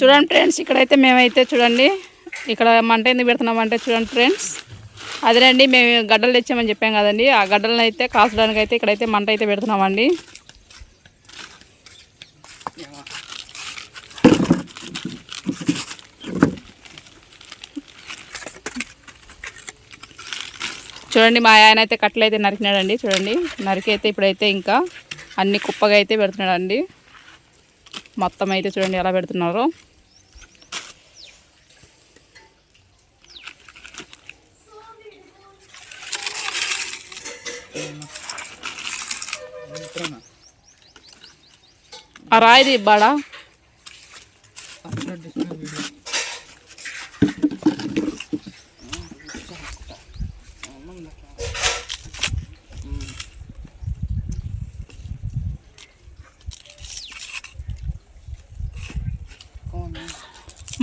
చూడండి ఫ్రెండ్స్ ఇక్కడైతే మేమైతే చూడండి ఇక్కడ మంట ఎందుకు పెడుతున్నామంటే చూడండి ఫ్రెండ్స్. అదేనండి మేము గడ్డలు తెచ్చామని చెప్పాం కదండి. ఆ గడ్డలను అయితే కాల్చడానికి అయితే ఇక్కడైతే మంట అయితే పెడుతున్నామండి. చూడండి మా ఆయన అయితే కట్టెలు అయితే నరికినాడండి చూడండి. నరికి అయితే ఇప్పుడైతే ఇంకా అన్ని కుప్పగా అయితే పెడుతున్నాడండి. మొత్తం అయితే చూడండి ఎలా పెడుతున్నారో. ఆ రాయిది బాడా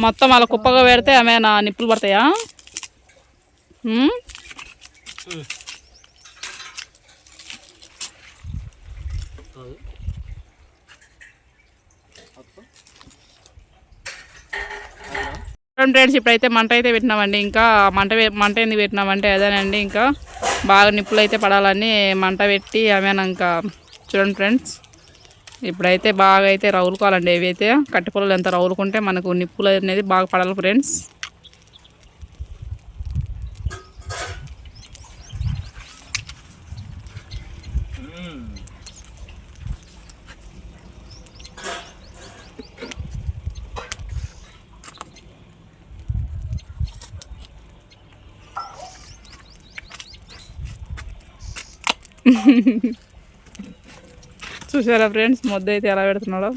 మొత్తం అలా కుప్పగా పెడితే ఆమె నా నిప్పులు పడతాయా? చూడండి ఫ్రెండ్స్ ఇప్పుడైతే మంట అయితే పెట్టినామండి. ఇంకా మంట మంట ఎందుకు పెట్టినామంటే అదేనండి. ఇంకా బాగా నిప్పులు అయితే పడాలని మంట పెట్టి ఆమె ఇంకా చూడండి ఫ్రెండ్స్. ఇప్పుడైతే బాగా అయితే రౌలుకోవాలండి. ఇవి అయితే కట్టె ఎంత రౌలుకుంటే మనకు నిప్పులు అనేది బాగా పడాలి ఫ్రెండ్స్. Hmm. చూసారా ఫ్రెండ్స్? ముద్ద అయితే ఎలా పెడుతున్నాడో.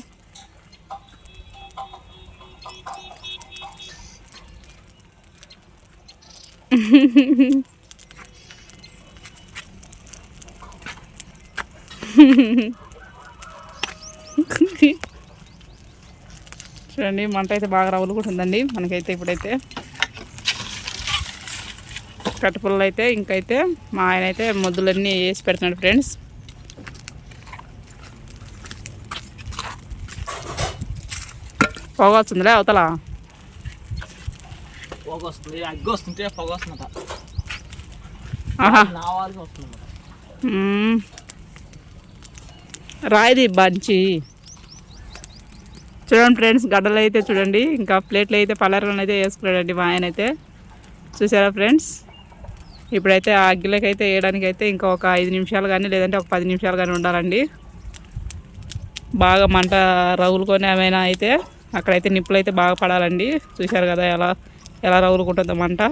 చూడండి మంట అయితే బాగా రావులు కూడా ఉందండి మనకైతే ఇప్పుడైతే కట్టుపుల్లలు అయితే ఇంకైతే మా ఆయన అయితే ముద్దులన్నీ వేసి పెడుతున్నాడు ఫ్రెండ్స్. పొగ వస్తుందిలే అవతల. పొగ వస్తుంది అగ్గి వస్తుంటే పొగ వస్తుందట ఆహా. నా వాళ్ళకి వస్తుంది మ్మ్. రాయిది బంచి. చూడండి ఫ్రెండ్స్ గడ్డలు అయితే చూడండి ఇంకా ప్లేట్లు అయితే పలర్లను అయితే వేసుకున్నాడండి మా ఆయన అయితే. చూసారా ఫ్రెండ్స్? ఇప్పుడైతే ఆ అగ్గిలోకి అయితే వేయడానికి అయితే ఇంకా ఒక ఐదు నిమిషాలు కానీ లేదంటే ఒక పది నిమిషాలు కానీ ఉండాలండి. బాగా మంట రగులుకొని ఏమైనా అయితే అక్కడైతే నిప్పులు అయితే బాగా పడాలండి. చూశారు కదా ఎలా ఎలా రగులుకుంటుందో మంట.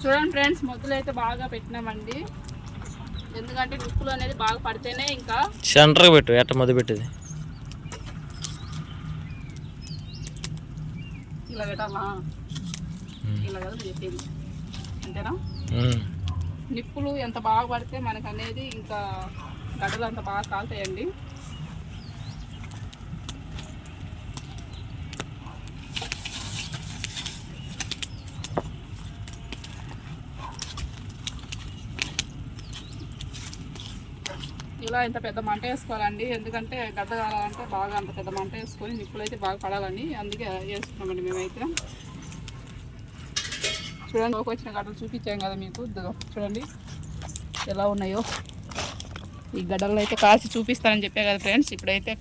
చూడండి ఫ్రెండ్స్ మొదలు అయితే బాగా పెట్టినామండి. ఎందుకంటే నిప్పులు అనేది బాగా పడితేనే ఇంకా సెంటర్కి పెట్టు ఎట్ట మొదలు పెట్టేది? ఇలా పెట్టాలా ఇలా కదా అంతేనా? నిప్పులు ఎంత బాగా పడితే మనకు అనేది ఇంకా గడ్డలు అంత బాగా కాలుతాయండి. ఇలా ఇంత పెద్ద మంట వేసుకోవాలండి. ఎందుకంటే గడ్డ కావాలంటే బాగా అంత పెద్ద మంట వేసుకొని నిప్పులు అయితే బాగా పడాలని అందుకే వేసుకున్నామండి మేమైతే. చూడండి. ఒక వచ్చిన గడ్డలు చూపించాం కదా మీకు. చూడండి. ఎలా ఉన్నాయో. ఈ గడ్డలను అయితే కాల్చి చూపిస్తానని చెప్పే కదా ఫ్రెండ్స్. ఇప్పుడైతే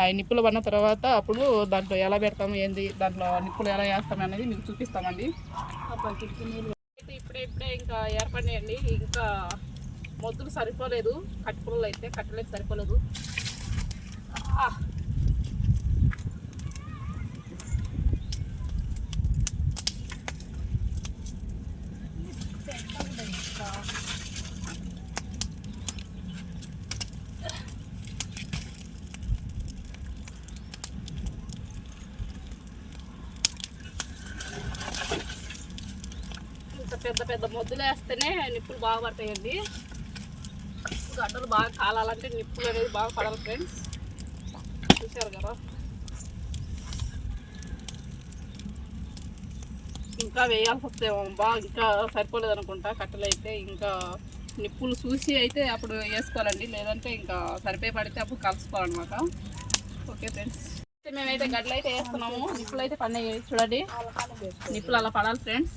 ఆ నిప్పులు పడిన తర్వాత అప్పుడు దాంట్లో ఎలా పెడతాము ఏంది దాంట్లో నిప్పులు ఎలా వేస్తాము అనేది మీకు చూపిస్తామండి. అయితే ఇప్పుడే ఇప్పుడే ఇంకా ఏర్పడినాయండి. ఇంకా మొద్దులు సరిపోలేదు. కట్టుపుల్లలు అయితే కట్టలేదు సరిపోలేదు. పెద్ద పెద్ద మొద్దులు వేస్తేనే నిప్పులు బాగా పడతాయండి. గడ్డలు బాగా కాలాలంటే నిప్పులు అనేది బాగా పడాలి ఫ్రెండ్స్ చూసారు కదా? ఇంకా వేయాల్సి వస్తేమో బాగా ఇంకా సరిపోలేదు అనుకుంటా కట్టెలు అయితే. ఇంకా నిప్పులు చూసి అయితే అప్పుడు వేసుకోవాలండి. లేదంటే ఇంకా సరిపోయి పడితే అప్పుడు కలుసుకోవాలన్నమాట. ఓకే ఫ్రెండ్స్ మేమైతే గడ్డలు అయితే వేస్తున్నాము. నిప్పులు అయితే పని చూడండి. నిప్పులు అలా పడాలి ఫ్రెండ్స్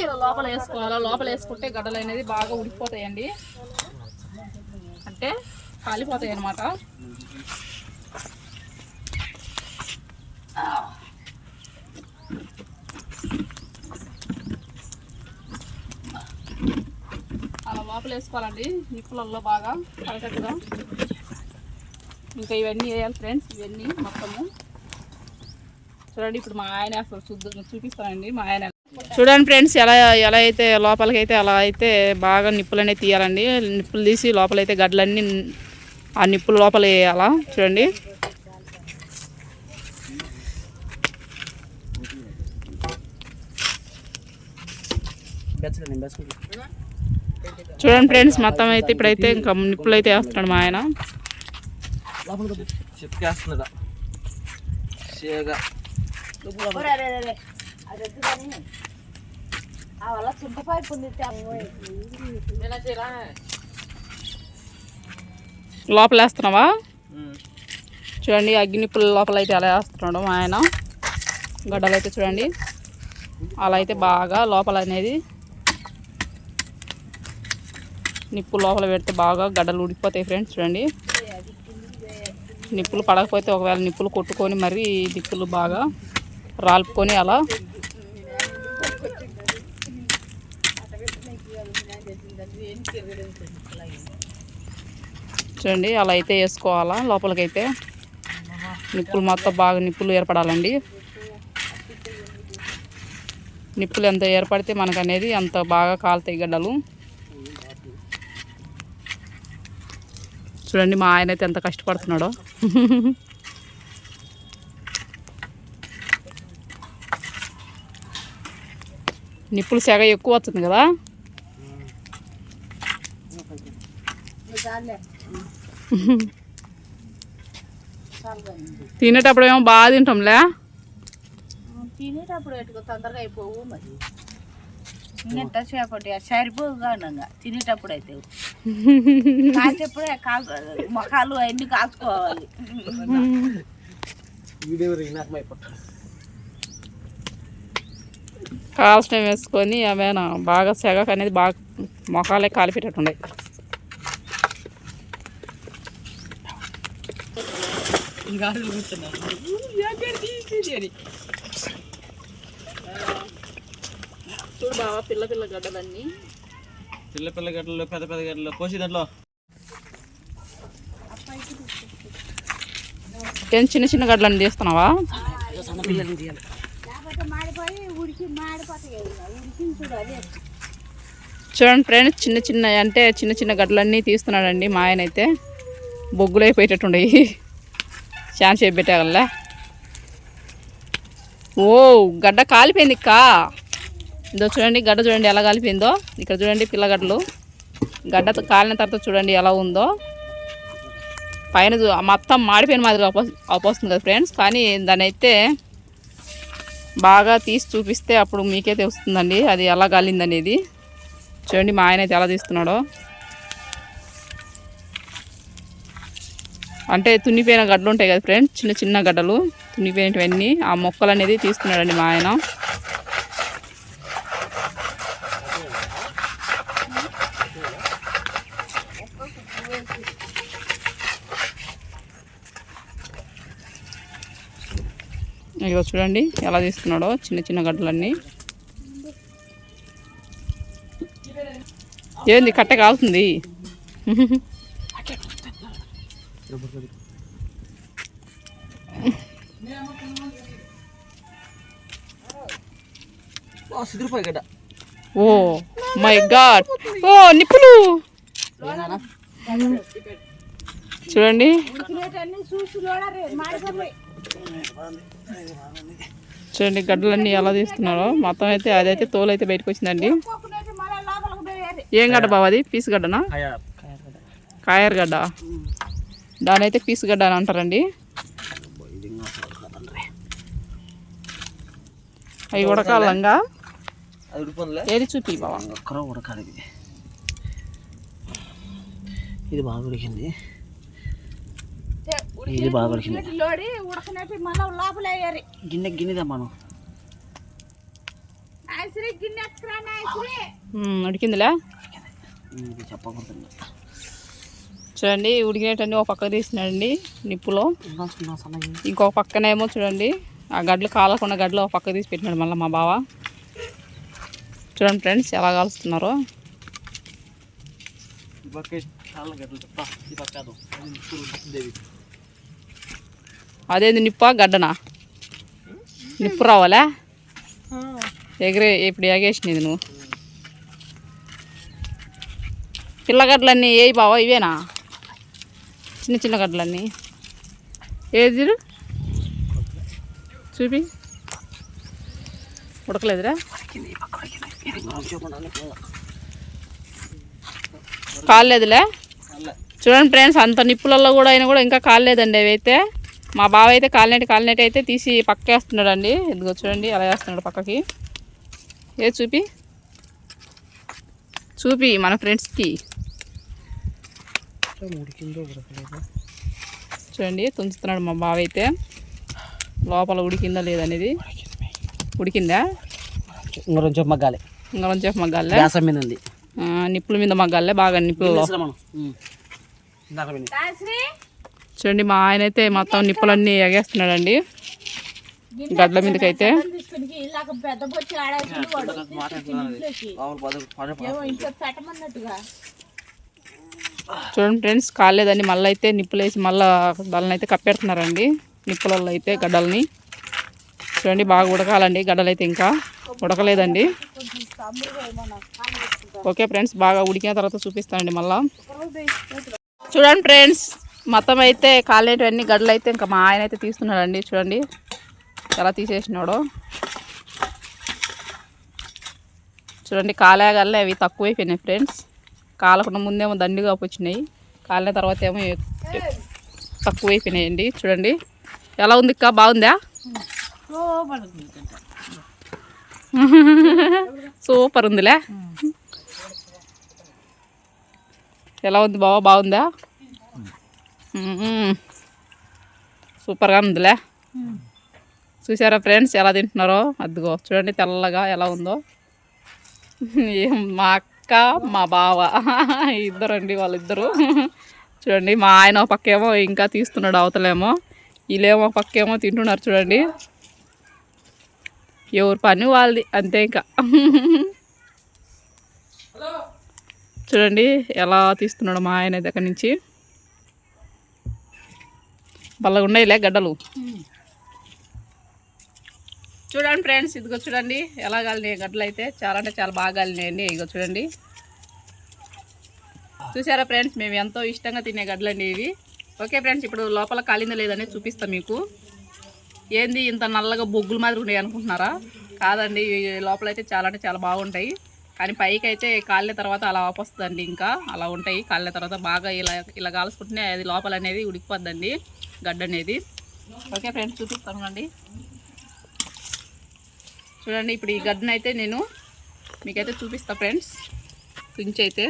ఇలా లోపల వేసుకోవాలి లోపల వేసుకుంటే గడ్డలు అనేది బాగా ఉడికిపోతాయండి అంటే కాలిపోతాయి అనమాట అలా లోపల వేసుకోవాలండి నిప్పులలో బాగా కరెక్ట్గా ఇంకా ఇవన్నీ వేయాలి ఫ్రెండ్స్ ఇవన్నీ మొత్తము. చూడండి ఇప్పుడు మా ఆయన అసలు చూద్దాం చూపిస్తానండి మా ఆయన. చూడండి ఫ్రెండ్స్ ఎలా ఎలా అయితే లోపలికి అయితే అలా అయితే బాగా నిప్పులు అనేవి తీయాలండి. నిప్పులు తీసి లోపలైతే గడ్డలన్నీ ఆ నిప్పుల లోపల వేయాలా? చూడండి. చూడండి ఫ్రెండ్స్ మొత్తం అయితే ఇప్పుడైతే ఇంకా నిప్పులు అయితే వేస్తున్నాడు మా ఆయన. చెప్పుకేస్తున్నాడా షేగా లోపల వేస్తున్నావా చూడండి అగ్గి నిప్పుల లోపల అయితే అలా వేస్తున్నాడు మా ఆయన. గడ్డలు అయితే చూడండి. అలా అయితే బాగా లోపల అనేది నిప్పు లోపల పెడితే బాగా గడ్డలు ఉడికిపోతాయి ఫ్రెండ్స్ చూడండి. నిప్పులు పడకపోతే ఒకవేళ నిప్పులు కొట్టుకొని మరి నిప్పులు బాగా రాల్పుకొని అలా చూడండి అలా అయితే వేసుకోవాలా? లోపలికైతే నిప్పులు మొత్తం బాగా నిప్పులు ఏర్పడాలండి. నిప్పులు ఎంత ఏర్పడితే మనకు అనేది అంత బాగా కాలుతాయి గడ్డలు. చూడండి మా ఆయన అయితే ఎంత కష్టపడుతున్నాడో. నిప్పులు సెగ ఎక్కువ వస్తుంది కదా? తినేటప్పుడు ఏమో బాగా తింటాంలే? తినేటప్పుడు ఎట్టుకో తొందరగా అయిపోవు మరి. ఇంకెంత సేపటి సరిపోవు కానంగా. తినేటప్పుడు అయితే. కాసేప్పుడే కాలు మొఖాలు అవన్నీ కాల్చుకోవాలి. కాల్చిన వేసుకొని ఆమెన బాగా సెగ అనేది బాగా మొఖాలే కాలిపెట్టేటుండే చూడు బావా పిల్ల పిల్ల గడ్డలన్నీ పిల్ల పిల్ల గడ్డలు పెద్ద పెద్ద గడ్డలు పోసి దాంట్లో. ఏం చిన్న చిన్న గడ్డలన్నీ తీస్తున్నావా? చూడండి ఫ్రెండ్స్ చిన్న చిన్న అంటే చిన్న చిన్న గడ్డలన్నీ తీస్తున్నాడండి మా ఆయన అయితే. బొగ్గులు అయిపోయేటట్టుండయి ఛాన్స్ చేసి ఓ గడ్డ కాలిపోయింది ఇక్క ఇదో చూడండి గడ్డ చూడండి ఎలా కాలిపోయిందో. ఇక్కడ చూడండి పిల్లగడ్డలు. గడ్డ కాలిన తర్వాత చూడండి ఎలా ఉందో. పైన చూ- మొత్తం మాడిపోయిన మాదిరిగా అపోస్తుంది కదా ఫ్రెండ్స్. కానీ దాని అయితే బాగా తీసి చూపిస్తే అప్పుడు మీకే తెలుస్తుందండి అది ఎలా కాలిందనేది. చూడండి మా ఆయన అయితే ఎలా తీస్తున్నాడో. అంటే తున్నిపోయిన గడ్డలు ఉంటాయి కదా ఫ్రెండ్స్ చిన్న చిన్న గడ్డలు తున్నిపోయినవన్నీ ఆ మొక్కలు అనేది తీస్తున్నాడండి మా ఆయన. ఇదిగో చూడండి ఎలా తీస్తున్నాడో చిన్న చిన్న గడ్డలన్నీ. ఏంది కట్ట కాలుతుంది? సిదిరిపోయి గడ్డ ఓ మై గాడ్. ఓ నిప్పులు. చూడండి. చూడండి గడ్డలన్నీ ఎలా తీస్తున్నారో. మొత్తం అయితే అదైతే తోలు అయితే బయటకు వచ్చిందండి. ఏం గడ్డ బావ అది? పీసు గడ్డనా? కాయర్ గడ్డ. దాని అయితే పీసు గడ్డ అని అంటారండి. అవి ఉడకాలంగా. ఏది చూపి బావ? ఒక్కరో ఉడకాలి ఇది ఇది బాగా ఉడికింది. ఇది బాగా ఉడికింది గిన్నె గిన్నెదా మనం. ఉడికిందిలే? ఇది చెప్పకూడదు చూడండి ఉడికినట్టండి ఒక పక్క తీసినాడండి నిప్పులో. ఇంకొక పక్కనేమో చూడండి ఆ గడ్లు కాలకుండా గడ్డలు ఒక పక్క తీసి పెట్టినాడు మళ్ళీ మా బావ. చూడండి ఫ్రెండ్స్ ఎలా కాలుస్తున్నారో. అదేంది నిప్ప గడ్డనా? నిప్పు రావాలా? ఎగిరే ఇప్పుడు ఎగేసినది నువ్వు. పిల్లగడ్డలన్నీ ఏ బావా ఇవేనా? చిన్న చిన్న గడ్డలన్నీ ఏది చూపి. ఉడకలేదురా? కాలేదులే చూడండి ఫ్రెండ్స్ అంత నిప్పులలో కూడా అయినా కూడా ఇంకా కాలేదండి అవి అయితే మా బావ అయితే కాలినట్టు కాలినట్టు అయితే తీసి పక్క వేస్తున్నాడు అండి ఎందుకో చూడండి అలా వేస్తున్నాడు పక్కకి. ఏ చూపి? చూపి మన ఫ్రెండ్స్కి. ఉడికిందో ఉడకలేదో చూడండి తుంచుతున్నాడు మా బావ అయితే లోపల ఉడికిందా లేదనేది ఉడికింది. ఉడికిందా? ఇంకా కొంచెం మగ్గాలి. ఇంకా కొంచెం మగ్గాలే? గ్యాస్ మీద ఉంది. ఆ, నిప్పుల మీద మగ్గాలే? బాగా నిప్పులలో. నాయశ్రీ చూడండి మా ఆయన అయితే మొత్తం నిప్పులన్నీ ఎగేస్తున్నాడండి. గడ్ల మీదకైతే. చూడండి ఫ్రెండ్స్ కాలేదని మళ్ళీ అయితే నిప్పులు వేసి మళ్ళీ దాన్ని అయితే కప్పెడుతున్నారండి నిప్పులలో అయితే గడ్డల్ని. చూడండి బాగా ఉడకాలండి గడ్డలు అయితే ఇంకా. ఉడకలేదండి. ఓకే ఫ్రెండ్స్ బాగా ఉడికిన తర్వాత చూపిస్తానండి మళ్ళా. చూడండి ఫ్రెండ్స్ మొత్తం అయితే కాలేటివన్నీ గడ్డలు అయితే ఇంకా మా ఆయన అయితే తీస్తున్నాడండి. చూడండి ఎలా తీసేసినాడో. చూడండి కాలేగల్లే అవి తక్కువైపోయినాయి ఫ్రెండ్స్. కాలకుండా ముందేమో దండిగా వచ్చినాయి కాలిన తర్వాత ఏమో తక్కువ అయిపోయినాయండి చూడండి. ఎలా ఉంది అక్క? బాగుందా? సూపర్ ఉందిలే. ఎలా ఉంది బావా? బాగుందా? సూపర్గా ఉందిలే. చూసారా ఫ్రెండ్స్ ఎలా తింటున్నారో? అద్దుగో చూడండి తెల్లగా ఎలా ఉందో. ఏం మా అక్క మా బావ ఇద్దరండి వాళ్ళిద్దరు. చూడండి మా ఆయన ఒక పక్కేమో ఇంకా తీస్తున్నాడు అవతలేమో. వీళ్ళేమో ఒక పక్కేమో తింటున్నారు చూడండి. ఎవరి పని వాళ్ళది అంతే ఇంకా. చూడండి ఎలా తీస్తున్నాడు మా ఆయన దగ్గర నుంచి. బల్లగా ఉన్నాయిలే గడ్డలు చూడండి ఫ్రెండ్స్ ఇదిగో చూడండి ఎలా కాలినాయి గడ్డలు అయితే. చాలా అంటే చాలా బాగా కాలినాయండి ఇదిగో చూడండి. చూసారా ఫ్రెండ్స్ మేము ఎంతో ఇష్టంగా తినే గడ్డలండి ఇవి. ఓకే ఫ్రెండ్స్ ఇప్పుడు లోపల కాలిందో లేదని చూపిస్తాం మీకు. ఏంది ఇంత నల్లగా బొగ్గుల మాదిరి ఉన్నాయి అనుకుంటున్నారా? కాదండి లోపల అయితే చాలా అంటే చాలా బాగుంటాయి. కానీ పైకి అయితే కాలిన తర్వాత అలా వస్తుందండి ఇంకా. అలా ఉంటాయి కాలిన తర్వాత బాగా ఇలా ఇలా కాల్చుకుంటేనే అది లోపల అనేది ఉడికిపోద్దండి గడ్డ అనేది. ఓకే ఫ్రెండ్స్ చూపిస్తాను అండి చూడండి ఇప్పుడు ఈ గడ్డను అయితే నేను మీకైతే చూపిస్తా ఫ్రెండ్స్. పించి అయితే.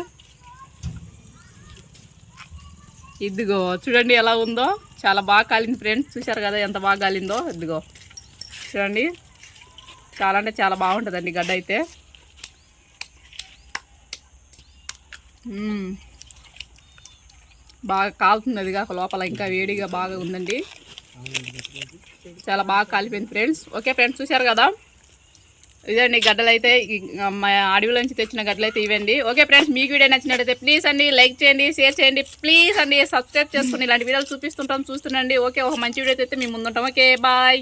ఇదిగో చూడండి ఎలా ఉందో. చాలా బాగా కాలింది ఫ్రెండ్స్. చూశారు కదా ఎంత బాగా కాలిందో? ఇదిగో. చూడండి. చాలా అంటే చాలా బాగుంటుందండి గడ్డ అయితే బాగా కాలుతుంది అది కాక లోపల ఇంకా వేడిగా బాగా ఉందండి. చాలా బాగా కాలిపోయింది ఫ్రెండ్స్. ఓకే ఫ్రెండ్స్ చూశారు కదా? ఇదండి గడ్డలు అయితే మా అడవిలో నుంచి తెచ్చిన గడ్డలు అయితే ఇవ్వండి ఓకే ఫ్రెండ్స్ మీకు వీడియో నచ్చినట్టయితే ప్లీజ్ అండి లైక్ చేయండి షేర్ చేయండి ప్లీజ్ అండి సబ్స్క్రైబ్ చేసుకుని ఇలాంటి వీడియోలు చూపిస్తుంటాం చూస్తుండండి. ఓకే ఒక మంచి వీడియో అయితే మేము ముందుంటాం. Okay bye